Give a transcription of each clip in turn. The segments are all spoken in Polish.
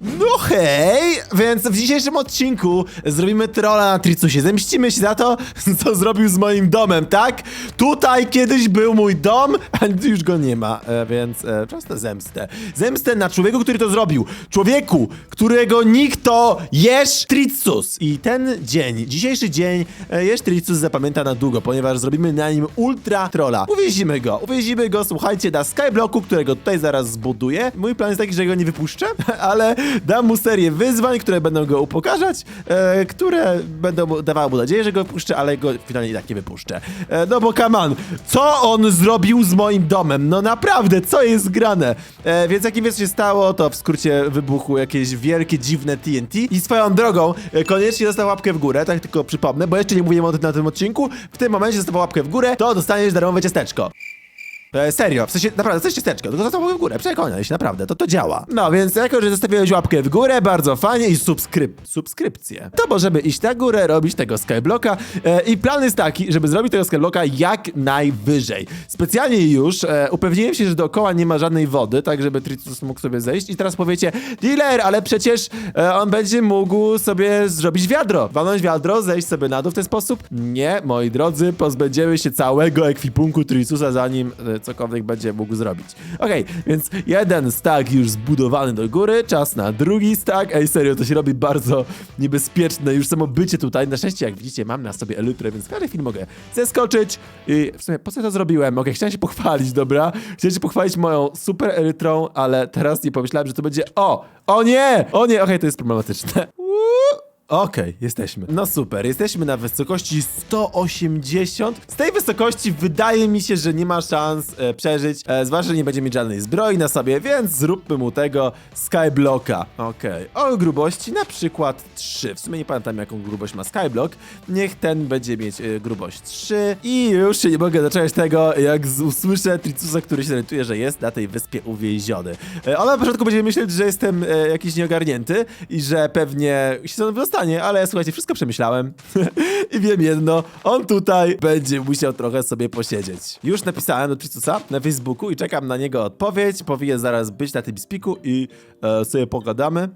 No hej! Więc w dzisiejszym odcinku zrobimy trolla na Tricusie. Zemścimy się za to, co zrobił z moim domem, tak? Tutaj kiedyś był mój dom, a już go nie ma, e, więc e, czas na zemstę. Zemstę na człowieku, który to zrobił. Człowieku, którego nikt to jesz Tricus. I ten dzień, dzisiejszy dzień, e, jesz Tricus zapamięta na długo, ponieważ zrobimy na nim ultra trolla. Uwięzimy go, uwięzimy go, słuchajcie, na Skyblocku, którego tutaj zaraz zbuduję. Mój plan jest taki, że go nie wypuszczę, ale dam mu serię wyzwań, które będą go upokarzać, e, które będą dawały mu nadzieję, że go wypuszczę, ale go finalnie i tak nie wypuszczę. E, no bo on, co on zrobił z moim domem? No naprawdę, co jest grane? E, więc jakim wiesz, się stało, to w skrócie wybuchło jakieś wielkie, dziwne TNT i swoją drogą e, koniecznie zostaw łapkę w górę, tak tylko przypomnę, bo jeszcze nie mówiłem o tym na tym odcinku. W tym momencie zostaw łapkę w górę, to dostaniesz darmowe ciasteczko. E, serio, w sensie, naprawdę, coś ciasteczko, tylko zostaw łapkę w górę, przekonaj się, naprawdę, to to działa. No, więc jako, że zostawiłeś łapkę w górę, bardzo fajnie i subskryp subskrypcję, to możemy iść na górę, robić tego skyblocka e, i plan jest taki, żeby zrobić tego skyblocka jak najwyżej. Specjalnie już e, upewniłem się, że dookoła nie ma żadnej wody, tak żeby Tritus mógł sobie zejść i teraz powiecie, dealer, ale przecież e, on będzie mógł sobie zrobić wiadro, walnąć wiadro, zejść sobie na dół w ten sposób. Nie, moi drodzy, pozbędziemy się całego ekwipunku Tritusa, zanim e, cokolwiek będzie mógł zrobić. Okej, więc jeden stack już zbudowany do góry, czas na drugi stack. Ej, serio, to się robi bardzo niebezpieczne. Już samo bycie tutaj, na szczęście, jak widzicie, mam na sobie elytrę, więc w każdej chwili mogę zeskoczyć. I w sumie, po co to zrobiłem? Okej, chciałem się pochwalić, dobra? Chciałem się pochwalić moją super elytrą, ale teraz nie pomyślałem, że to będzie... O! O nie! O nie! Okej, to jest problematyczne. Uuu. Okej, jesteśmy. No super, jesteśmy na wysokości 180. Z tej wysokości wydaje mi się, że nie ma szans e, przeżyć, e, zwłaszcza, że nie będzie mieć żadnej zbroi na sobie, więc zróbmy mu tego Skyblocka. Okej, o grubości na przykład 3. W sumie nie pamiętam jaką grubość ma Skyblock. Niech ten będzie mieć e, grubość 3 i już się nie mogę doczekać tego, jak usłyszę Tricusa, który się orientuje, że jest na tej wyspie uwięziony. E, ona na początku będzie myśleć, że jestem e, jakiś nieogarnięty i że pewnie się stąd wydostanie, ale słuchajcie, wszystko przemyślałem i wiem jedno, on tutaj będzie musiał trochę sobie posiedzieć. Już napisałem do Tricusa na Facebooku i czekam na niego odpowiedź, powinien zaraz być na tym spiku i e, sobie pogadamy.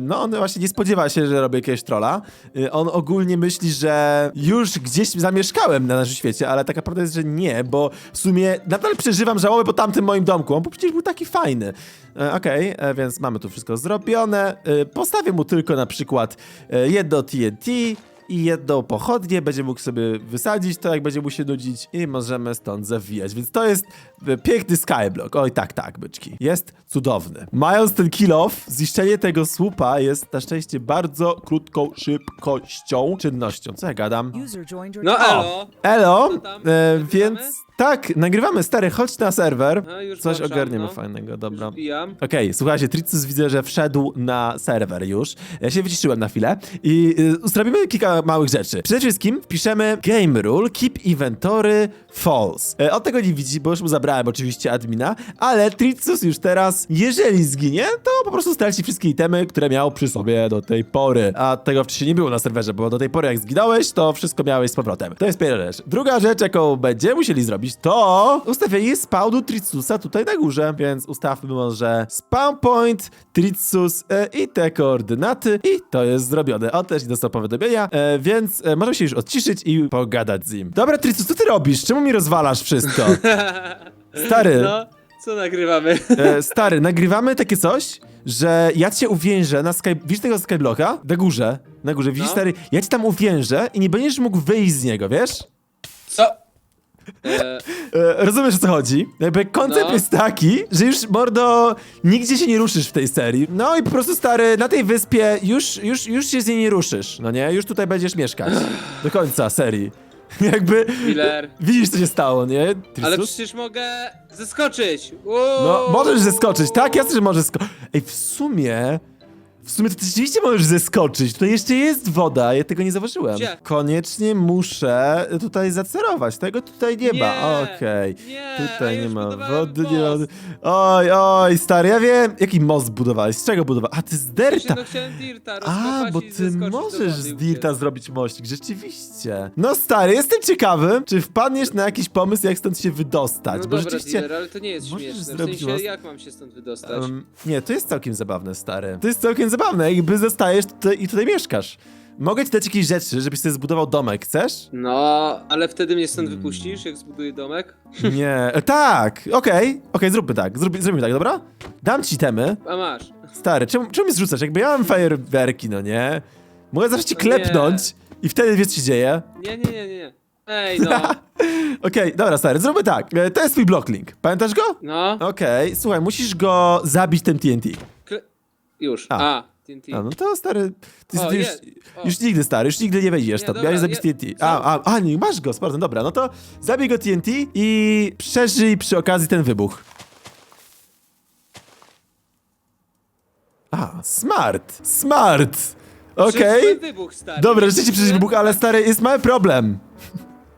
No on właśnie nie spodziewa się, że robię jakiegoś trolla. E, on ogólnie myśli, że już gdzieś zamieszkałem na naszym świecie, ale tak naprawdę jest, że nie, bo w sumie nadal przeżywam żałobę po tamtym moim domku, on przecież był taki fajny. E, Okej, e, więc mamy tu wszystko zrobione. E, postawię mu tylko na przykład jedno TNT, i jedną pochodnię, będzie mógł sobie wysadzić to, jak będzie mu się nudzić i możemy stąd zawijać. Więc to jest e, piękny skyblock. Oj, tak, tak, byczki. Jest cudowny. Mając ten kill off, ziszczenie tego słupa jest na szczęście bardzo krótką szybkością, czynnością. Co ja gadam? No elo. Elo, e, więc tak, nagrywamy, stary, chodź na serwer. No, już Coś włączam, ogarniemy no. fajnego, dobra. Już wbijam. Okej, słuchajcie, Tricus widzę, że wszedł na serwer już. Ja się wyciszyłem na chwilę i y, zrobimy kilka małych rzeczy. Przede wszystkim wpiszemy game rule keep inventory false. E, on tego nie widzi, bo już mu zabrałem oczywiście admina, ale Tricus już teraz, jeżeli zginie, to po prostu straci wszystkie itemy, które miał przy sobie do tej pory. A tego wcześniej nie było na serwerze, bo do tej pory jak zginąłeś, to wszystko miałeś z powrotem. To jest pierwsza rzecz. Druga rzecz, jaką będziemy musieli zrobić, to ustawienie spawnu Tricusa tutaj na górze, więc ustawmy może spawn point, Tricus e, i te koordynaty i to jest zrobione. On też nie dostał powiadomienia, e, więc e, możemy się już odciszyć i pogadać z nim. Dobra, Tricus, co ty robisz? Czemu mi rozwalasz wszystko? Stary, No, co nagrywamy? e, stary, nagrywamy takie coś, że ja cię uwiężę na Skype. Widzisz tego Skyblocka? Na górze. Na górze. Widzisz, No. stary, ja cię tam uwiężę i nie będziesz mógł wyjść z niego, wiesz? Co? E, E, rozumiesz o co chodzi? Jakby koncept No. jest taki, że już mordo nigdzie się nie ruszysz w tej serii. No i po prostu stary, na tej wyspie już, już, już się z niej nie ruszysz, no nie? Już tutaj będziesz mieszkać. Do końca serii. Jakby. Miller. Widzisz co się stało, nie? Ale przecież mogę zeskoczyć. No, możesz zeskoczyć, tak? Jasne, że możesz sko... Ej, w sumie... W sumie to ty rzeczywiście możesz zeskoczyć. Tutaj jeszcze jest woda, ja tego nie zauważyłem. Gdzie? Koniecznie muszę tutaj zacerować. Tego tutaj nie, ma. Nie, Okej. nie, a Tutaj nie już ma budowałem wody, nie ma most. wody. Oj, oj, stary, ja wiem. Jaki most budowałeś? Z czego budowałeś? A ty z Właśnie, derta. no chciałem dirta A, rozkopać bo i ty zeskoczyć do możesz wody z Dirta uciec. zrobić mościk, rzeczywiście. No stary, jestem ciekawy, czy wpadniesz na jakiś pomysł, jak stąd się wydostać, No bo dobra, rzeczywiście... dealer, ale to nie jest możesz śmieszne. W zrobić sensie, most? jak mam się stąd wydostać? Nie, to jest całkiem zabawne, stary. To jest całkiem zabawne, jakby zostajesz tutaj i tutaj mieszkasz. Mogę ci dać jakieś rzeczy, żebyś sobie zbudował domek, chcesz? No, ale wtedy mnie stąd wypuścisz, jak zbuduję domek? Nie, e, tak, okej, okej, zróbmy tak, Zrób, zrobimy tak, dobra? Dam ci temy. A masz. Stary, czemu, czemu mi zrzucasz? Jakby ja mam fajerwerki, no nie? Mogę zawsze ci No klepnąć i wtedy wiesz, co się dzieje. Nie, nie, nie, nie, nie. Ej, no. Okej, dobra, stary, zróbmy tak. E, To jest twój blocklink. Pamiętasz go? No. Okej, słuchaj, musisz go zabić tym TNT. Kle... Już. A. A, TNT. A, no to stary. Ty, O, ty już, jest. O. już nigdy stary, już nigdy nie wejdziesz Nie, tam. dobra, Miałeś zabić je- TNT. A, a, a, nie, masz go, Spartan, dobra, no to zabij go TNT i przeżyj przy okazji ten wybuch. A, smart, smart. Okej. Przyszły wybuch, stary. Dobra, rzeczywiście przeżyć wybuch, ale stary, jest mały problem.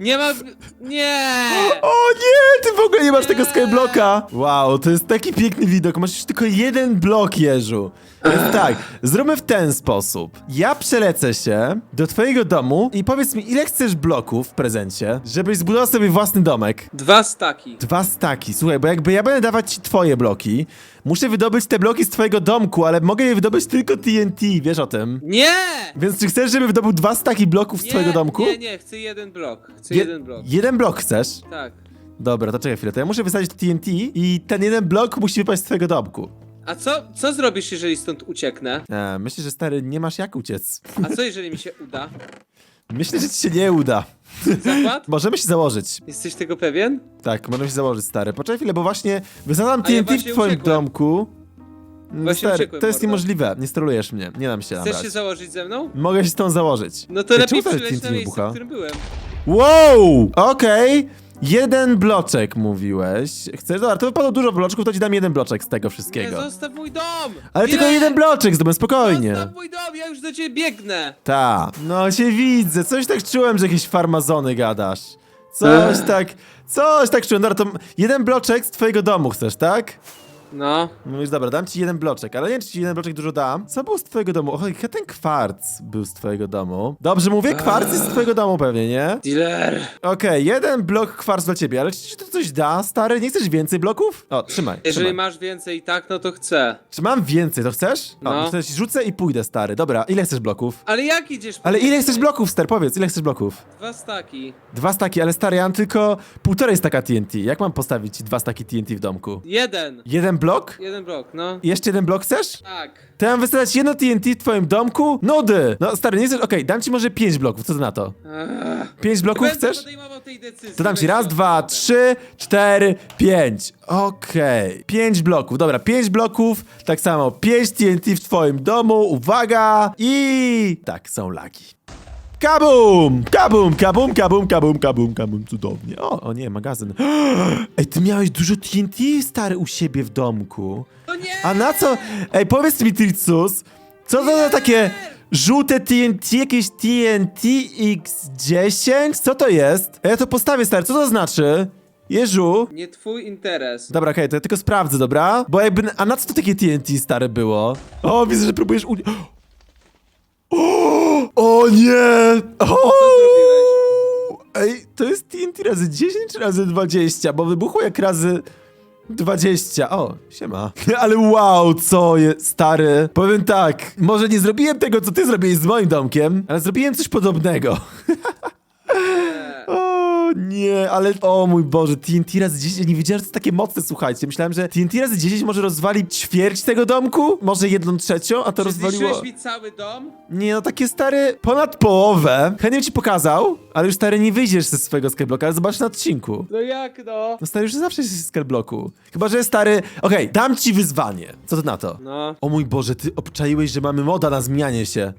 Nie ma... Nie! O nie, ty w ogóle nie masz tego Nie. skyblocka. Wow, to jest taki piękny widok. Masz już tylko jeden blok, Jeżu. Więc tak, zróbmy w ten sposób. Ja przelecę się do twojego domu i powiedz mi, ile chcesz bloków w prezencie, żebyś zbudował sobie własny domek. Dwa staki. Dwa staki. Słuchaj, bo jakby ja będę dawać ci twoje bloki, muszę wydobyć te bloki z twojego domku, ale mogę je wydobyć tylko TNT, wiesz o tym? Nie! Więc czy chcesz, żeby wydobył dwa staki bloków z Nie, twojego domku? Nie, nie, chcę jeden blok. Chcę Je- jeden blok. Jeden blok chcesz? Tak. Dobra, to czekaj chwilę, to ja muszę wysadzić TNT i ten jeden blok musi wypaść z twojego domku. A co, co zrobisz, jeżeli stąd ucieknę? E, myślę, że stary, nie masz jak uciec. A co, jeżeli mi się uda? Myślę, że ci się nie uda. Zakład? Możemy się założyć. Jesteś tego pewien? Tak, możemy się założyć, stary. Poczekaj chwilę, bo właśnie wysadzam A ja TNT w właśnie twoim uciekłem. domku. Właśnie stary, uciekłem, to jest mordo. niemożliwe. Nie sterujesz mnie. Nie dam się Chcesz nabrać. się założyć ze mną? Mogę się z tą założyć. No to Ej, lepiej czemu to przyleć TNT na miejsce, wybucha? w którym byłem. Wow! Okej. Jeden bloczek mówiłeś. Chcesz? Dobra, to wypadło dużo bloczków, to ci dam jeden bloczek z tego Nie, wszystkiego. zostaw mój dom! Ale nie! tylko jeden bloczek, zdobę spokojnie. Zostaw mój dom, ja już do ciebie biegnę! Ta, no cię widzę, coś tak czułem, że jakieś farmazony gadasz. Coś Ech. tak, coś tak czułem. Dobra, to jeden bloczek z twojego domu chcesz, tak? No. Mówisz, dobra, dam ci jeden bloczek, ale nie wiem, czy ci jeden bloczek dużo dam. Co było z twojego domu? Chyba ten kwarc był z twojego domu. Dobrze mówię, kwarc jest z twojego domu pewnie, nie? Dealer! Okej, jeden blok kwarc dla ciebie, ale czy ci to coś da, stary? Nie chcesz więcej bloków? O, trzymaj, Jeżeli trzymaj. masz więcej i tak, no to chcę. Czy mam więcej, to chcesz? O, No. no. to ci rzucę i pójdę, stary. Dobra, ile chcesz bloków? Ale jak idziesz? po Ale ile chcesz bloków, stary? Powiedz, ile chcesz bloków? Dwa staki. Dwa staki, ale stary, ja mam tylko półtorej staka TNT. Jak mam postawić ci dwa staki TNT w domku? Jeden. Jeden blok? Jeden blok, no. Jeszcze jeden blok chcesz? Tak. To ja mam wystawiać jedno TNT w twoim domku? Nudy! No stary, nie chcesz? Okej, dam ci może pięć bloków, co ty na to? Ech. Pięć bloków Będę chcesz? podejmował tej decyzji. To dam ci raz, dwa, trzy, cztery, pięć. Okej. Pięć bloków, dobra, pięć bloków, tak samo pięć TNT w twoim domu, uwaga! I... Tak, są lagi. Kabum! Kabum, kabum, kabum, kabum, kabum, kabum, cudownie. O, o nie, magazyn. Ej, ty miałeś dużo TNT, stary, u siebie w domku. O nie! A na co? Ej, powiedz mi, Tricus, co to za takie żółte TNT, jakieś TNT X10? Co to jest? Ja to postawię, stary, co to znaczy? Jeżu? Nie twój interes. Dobra, okej, to ja tylko sprawdzę, dobra? Bo jakby, a na co to takie TNT, stare, było? O, widzę, że próbujesz u... O, o nie! O! Ej, to jest TNT razy 10 czy razy 20? Bo wybuchło jak razy 20. O, siema. Ale wow, co jest, stary. Powiem tak, może nie zrobiłem tego, co ty zrobiłeś z moim domkiem, ale zrobiłem coś podobnego. Nie. Ale o mój Boże, TNT razy 10, nie wiedziałem, że to takie mocne, słuchajcie. Myślałem, że TNT razy 10 może rozwalić ćwierć tego domku, może jedną trzecią, a to Czy rozwaliło... zniszczyłeś mi cały dom? Nie, no takie stary, ponad połowę. Chętnie bym ci pokazał, ale już stary nie wyjdziesz ze swojego skyblocka, ale zobacz na odcinku. No jak no? No stary, już zawsze jesteś w skybloku. Chyba, że stary... Okej, dam ci wyzwanie. Co ty na to? No. O mój Boże, ty obczaiłeś, że mamy moda na zmianie się.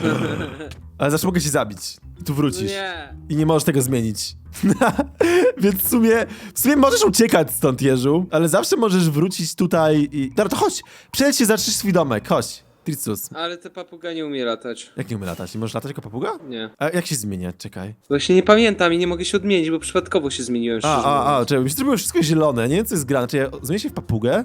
Ale zawsze mogę cię zabić. Tu wrócisz. nie. I nie możesz tego zmienić. Więc w sumie, w sumie możesz uciekać stąd, Jeżu, ale zawsze możesz wrócić tutaj i... Dobra, to chodź, przeleć się, zatrzysz swój domek, chodź. Tricus, Ale ta papuga nie umie latać. jak nie umie latać? Nie możesz latać jako papuga? Nie. A jak się zmienia? Czekaj. Właśnie nie pamiętam i nie mogę się odmienić, bo przypadkowo się zmieniłem. A, szczerze a, a, mówiąc. czekaj, mi się zrobiło wszystko zielone, nie wiem co jest grane. Czy ja zmienię się w papugę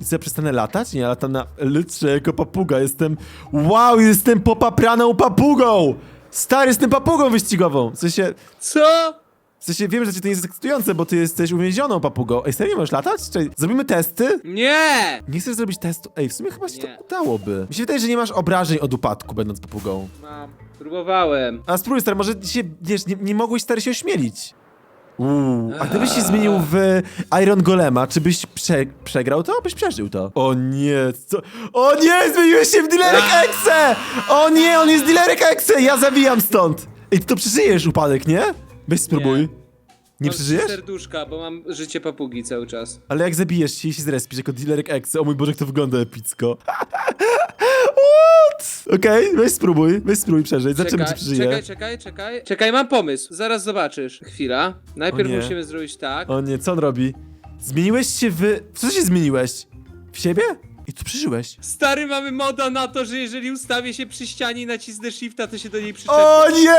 i co ja przestanę latać? Nie, ja latam na litrze jako papuga, jestem... Wow, jestem popapraną papugą! Stary, jestem papugą wyścigową! W sensie, Co? w sensie wiem, że cię to nie jest ekscytujące, bo ty jesteś uwięzioną papugą. Ej, serio, możesz latać? Czekaj, zrobimy testy? Nie! Nie chcesz zrobić testu? Ej, w sumie chyba się Nie. to udałoby. Mi się wydaje, że nie masz obrażeń od upadku, będąc papugą. Mam. Próbowałem. A spróbuj, stary, może się, wiesz, nie, nie mogłeś, stary, się ośmielić. Uuu, a gdybyś się zmienił w Iron Golema, czy byś prze, przegrał to? Byś przeżył to. O nie, co? O nie, zmieniłeś się w Dilerek Exe! O nie, on jest Dilerek Exe! Ja zawijam stąd! Ej, ty to przeżyjesz upadek, nie? Weź spróbuj. Nie, Mam trzy przeżyjesz? serduszka, bo mam życie papugi cały czas. Ale jak zabijesz się i się zrespisz jako Dilerek Exe, o mój Boże, jak to wygląda epicko. What? Okej, weź spróbuj, weź spróbuj przeżyć, zobaczymy, czy Czekaj, przeżyje. czekaj, czekaj, czekaj. Czekaj, mam pomysł. Zaraz zobaczysz. Chwila. Najpierw O nie. musimy zrobić tak. O nie, co on robi? Zmieniłeś się w... W co się zmieniłeś? W siebie? I tu przeżyłeś. Stary, mamy moda na to, że jeżeli ustawię się przy ścianie i nacisnę shifta, to się do niej przyczepię. O nie,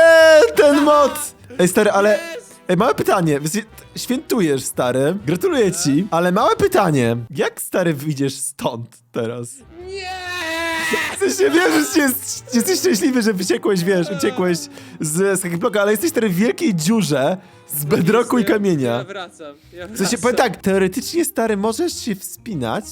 ten mod! Ej, stary, ale... Jest! Ej, małe pytanie. Wy- Świętujesz, stary. Gratuluję ci. Ale małe pytanie. Jak, stary, wyjdziesz stąd teraz? Nie! W sensie, wiem, że jest, jesteś szczęśliwy, że wyciekłeś, wiesz, uciekłeś z skakbloka, ale jesteś, stary, w wielkiej dziurze z bedroku i Ja- kamienia. wracam. Ja W sensie, wracam. powiem tak, teoretycznie, stary, możesz się wspinać,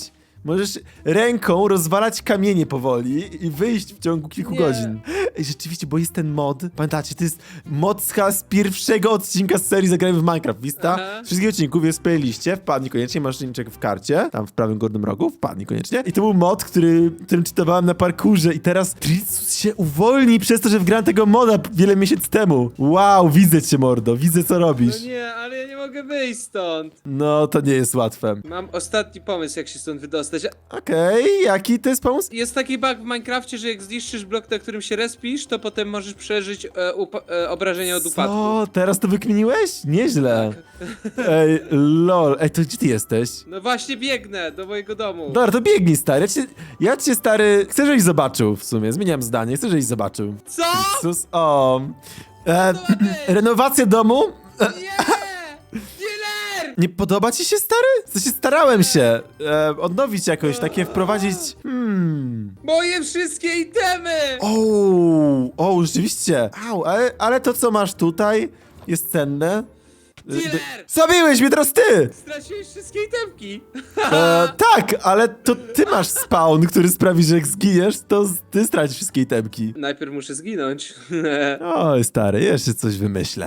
możesz ręką rozwalać kamienie powoli i wyjść w ciągu kilku Nie. godzin. Ej, rzeczywiście, bo jest ten mod, pamiętacie, to jest mod z pierwszego odcinka z serii Zagrajmy w Minecraft, Vista. Aha. Z wszystkich odcinków jest w playliście, wpadnij koniecznie, masz linczek w karcie, tam w prawym górnym rogu, wpadnij koniecznie. I to był mod, który, którym czytowałem na parkurze i teraz Tricus się uwolni przez to, że wgrałem tego moda wiele miesięcy temu. Wow, widzę cię, mordo, widzę co robisz. No nie, ale ja nie mogę wyjść stąd. No, to nie jest łatwe. Mam ostatni pomysł, jak się stąd wydostać. Okej, jaki to jest pomysł? Jest taki bug w Minecrafcie, że jak zniszczysz blok, na którym się respisz, to potem możesz przeżyć e, upa- e, obrażenia od upadku. Co? Teraz to wykminiłeś? Nieźle. Ej, lol. Ej, to gdzie ty jesteś? No właśnie biegnę do mojego domu. Dobra, to biegnij, stary. Ja cię, ja cię stary... Chcę, żebyś zobaczył w sumie. Zmieniam zdanie. Chcę, żebyś zobaczył. Co? Sus, o... E, To ma być? renowacja domu? Nie! Nie podoba ci się, stary? W sensie starałem się e, odnowić jakoś, takie wprowadzić... Hmm... Moje wszystkie itemy! O, o, rzeczywiście. Au, ale, ale to, co masz tutaj, jest cenne. Dealer! Zabiłeś mnie, teraz ty! Straciłeś wszystkie itemki! E, tak, ale to ty masz spawn, który sprawi, że jak zginiesz, to z- ty stracisz wszystkie itemki. Najpierw muszę zginąć. Oj, stary, jeszcze coś wymyślę.